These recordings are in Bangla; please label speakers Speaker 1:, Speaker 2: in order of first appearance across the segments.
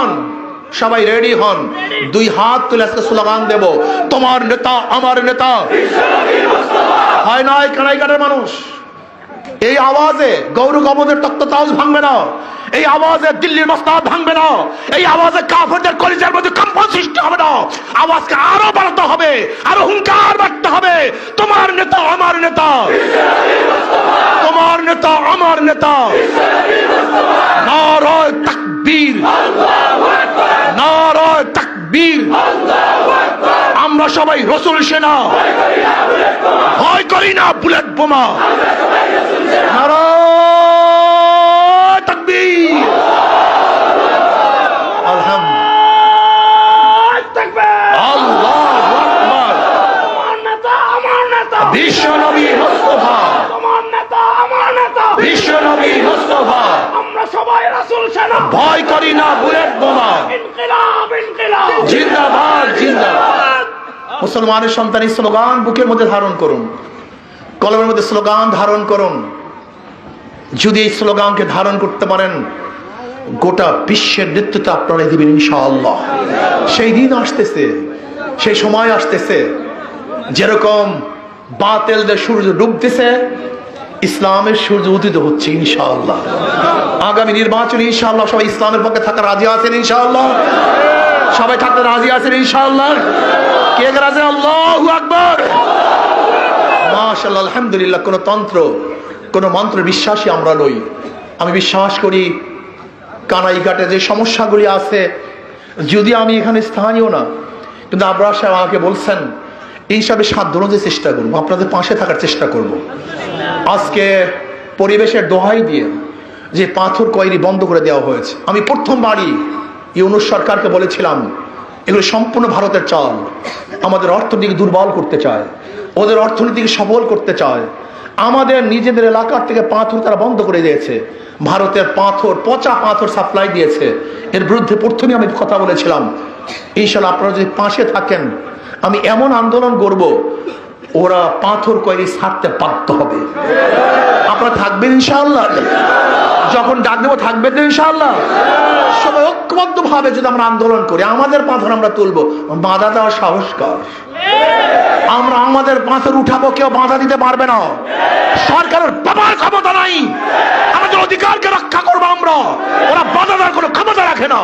Speaker 1: হন। সবাই রেডি হন। দুই হাত তুলে আজকে স্লোগান দেব, তোমার নেতা, আমার নেতা। হয় নয় কানাইঘাটের মানুষ? এই আওয়াজে গৌর গমদের তক্ত তাজ ভাঙবে না। এই আওয়াজে দিল্লির মস্তাদ ভাঙবে না। এই আওয়াজে কাফেরদের কলিজার মধ্যে কম্পন সৃষ্টি হবে না। আওয়াজকে আরও বাড়াতে হবে, আরও হুঙ্কার বাড়তে হবে। তোমার নেতা, আমার নেতা। তোমার নেতা, আমার নেতা। নারায় তাকবীর। নারায় তাকবীর। আমরা সবাই রসুল সেনা। ভয় করি না বুলেট বোমা। তাকবীর। বিশ্ব নবী বিশ্ব নবী
Speaker 2: আমরা সবাই রাসূল সেনা।
Speaker 1: ভয় করি না বুলেট বোমা। মুসলমানের সন্তান এই স্লোগান বুকের মধ্যে ধারণ করুন, কলমের মধ্যে স্লোগান ধারণ করুন। যদি এই স্লোগানকে ধারণ করতে পারেন, গোটা বিশ্বের নেতৃত্ব আপনারা দিবেন ইনশাআল্লাহ। সেই দিন আসতেছে, সেই সময় আসতেছে, যেরকম বাতেলদের সূর্য ডুবতেছে, ইসলামের সূর্য উদিত হচ্ছে ইনশাআল্লাহ। আগামী নির্বাচনে ইনশাআল্লাহ সবাই ইসলামের পক্ষে থাকা রাজি আছেন ইনশাআল্লাহ। সবাই থাকতে রাজি আছেন ইনশাআল্লাহ? কে রাজি? আল্লাহু আকবার। মাশাআল্লাহ, আলহামদুলিল্লাহ, কোন তন্ত্র, কোন মন্ত্র বিশ্বাসী আমরা নই। আমি বিশ্বাস করি, কানাইঘাটে যে সমস্যাগুলি আছে, যদি আমি এখানে স্থানীয় না, কিন্তু আবরার সাহেব আমাকে বলছেন, এই হিসাবে সাধ্য চেষ্টা করব, আপনাদের পাশে থাকার চেষ্টা করব। আজকে পরিবেশের দোহাই দিয়ে যে পাথর কয়েরি বন্ধ করে দেওয়া হয়েছে। আমি প্রথমবারই ইউনুস সরকারকে বলেছিলাম, এগুলো সম্পূর্ণ ভারতের চাল। আমাদের অর্থনীতিকে দুর্বল করতে চায়। ওদের অর্থনীতিকে সবল করতে চায়। আমাদের নিজেদের এলাকার থেকে পাথর তারা বন্ধ করে দিয়েছে। ভারতের পাথর, পচা পাথর সাপ্লাই দিয়েছে। এর বিরুদ্ধে প্রথমে আমি কথা বলেছিলাম। এই ইনশাল্লাহ আপনারা যদি পাশে থাকেন, আমি এমন আন্দোলন করব ওরা পাথর কয়েরি ছাড়তে বাধ্য হবে। আপনারা থাকবেন ইনশাআল্লাহ। যখন ডাক দেবো, থাকবেন ইনশাআল্লাহ। সবাই ঐক্যবদ্ধ ভাবে যদি আমরা আন্দোলন করি, আমাদের পাথর আমরা তুলবো। বাধা দেওয়ার সাহস কর? আমরা আমাদের পাথর উঠাবো, কেউ বাধা দিতে পারবে না। সরকারের বাবার ক্ষমতা নাই। আমাদের অধিকারকে রক্ষা করব আমরা। ওরা বাধা দেওয়ার কোনো ক্ষমতা রাখে না।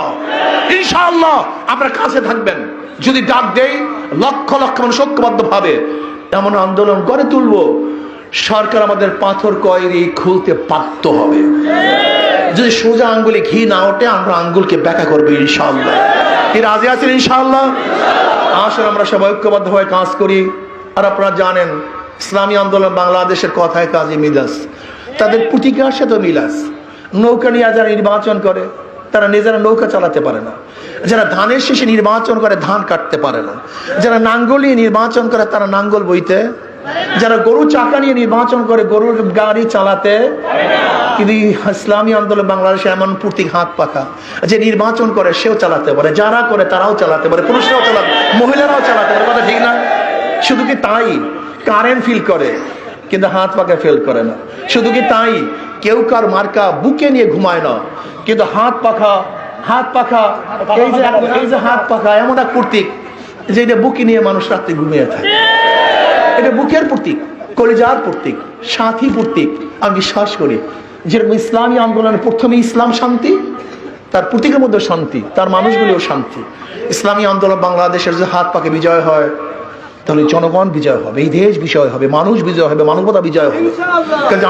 Speaker 1: ইনশাআল্লাহ, আপনার কাছে থাকবেন। যদি ডাক দেই, লক্ষ লক্ষ মানুষ ঐক্যবদ্ধ ভাবে এমন আন্দোলন করে তুলবো। সরকার আমাদের পাথর কয়েরি খুলতে বাধ্য হবে। যদি সোজা আঙ্গুলে ঘি না ওঠে, আমরা আঙ্গুলকে ব্যাখ্যা করব ইনশাআল্লাহ। কি রাজি আছেন ইনশাআল্লাহ? আসুন, আমরা সবাই ঐক্যবদ্ধ হয়ে কাজ করি। আর আপনারা জানেন, ইসলামী আন্দোলন বাংলাদেশের কথায় কাজে মিলাস তাদের প্রতিকার সাথে মিলাস নৌকা নিয়ে যারা নির্বাচন করে তারা নিজেরা নৌকা চালাতে পারে না। যারা ধানের শেষে নির্বাচন করে, ধান কাটতে পারে না। যারা নাঙ্গল নিয়ে নির্বাচন করে, তারা নাঙ্গল বইতে। যারা গরু চাকা নিয়ে নির্বাচন করে, গরুর গাড়ি চালাতে কিন্তু ইসলামী আন্দোলন বাংলাদেশে এমন প্রতীক হাত পাখা যে নির্বাচন করে, সেও চালাতে পারে। যারা করে, তারাও চালাতে পারে। পুরুষরাও চালাতে মহিলারাও চালাতে পারে। কথা ঠিক না? শুধু কি তাই? কারেন্ট ফিল করে, কিন্তু হাত পাকা ফেল করে না। শুধু কি তাই? কেউ কার মার্কা বুকে নিয়ে ঘুমায় না। কিন্তু হাত পাখা হাত পাখা, এই যে এই যে হাত পাখা, এমন এক প্রতীক যে এটা বুকে নিয়ে মানুষ রাত্রে ঘুমিয়ে থাকে। এটা বুকের প্রতীক, কলিজার প্রতীক, সাথী প্রতীক। আমি বিশ্বাস করি, যেরকম ইসলামী আন্দোলনের প্রথমে ইসলাম শান্তি, তার প্রতীকের মধ্যে শান্তি, তার মানুষগুলিও শান্তি। ইসলামী আন্দোলন বাংলাদেশের যে হাত পাকে বিজয় হয়, তাহলে জনগণ বিজয় হবে, এই দেশ বিজয় হবে, মানুষ বিজয় হবে, মানবতা বিজয় হবে।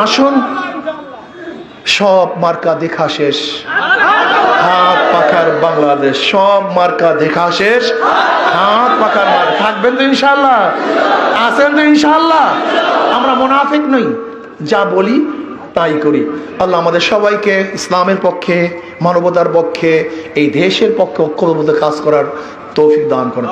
Speaker 1: আসুন সব মার্কা দেখা শেষ। হাত পাখার বাংলাদেশ, সব মার্কা দেখা শেষ। হাত পাখার থাকবেন তো ইনশাল্লাহ আছেন তো ইনশাল্লাহ আমরা মোনাফিক নই। যা বলি, তাই করি। আল্লাহ আমাদের সবাইকে ইসলামের পক্ষে, মানবতার পক্ষে, এই দেশের পক্ষে ঐক্যবদ্ধ কাজ করার তৌফিক দান করেন।